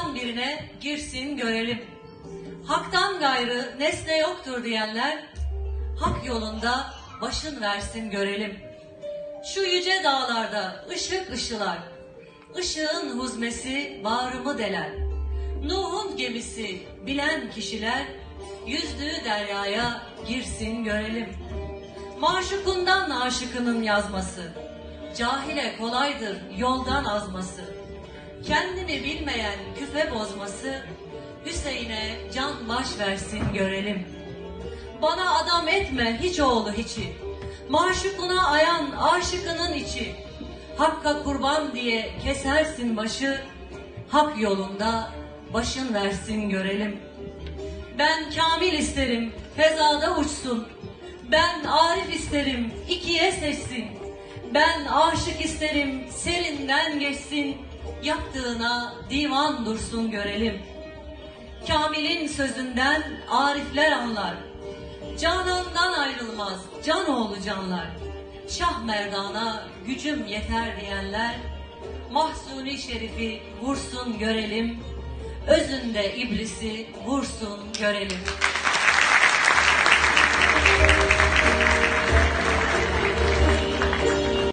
haktan birine girsin görelim. Haktan gayrı nesne yoktur diyenler, hak yolunda başın versin görelim. Şu yüce dağlarda ışık ışılar, ışığın huzmesi bağrımı deler. Nuh'un gemisi bilen kişiler, yüzdüğü deryaya girsin görelim. Maşukundan aşıkının yazması, cahile kolaydır yoldan azması. Kendini bilmeyen küfe bozması, Hüseyin'e can baş versin görelim. Bana adam etme hiç oğlu hiçi, maşukuna ayan aşıkının içi. Hakka kurban diye kesersin başı, hak yolunda başın versin görelim. Ben kamil isterim, fezada uçsun. Ben arif isterim, ikiye seçsin. Ben aşık isterim, serinden geçsin. Yaktığına divan dursun görelim. Kamil'in sözünden arifler anlar. Canandan ayrılmaz can oğlu canlar. Şah merdana gücüm yeter diyenler. Mahsuni şerifi vursun görelim. Özünde iblisi vursun görelim.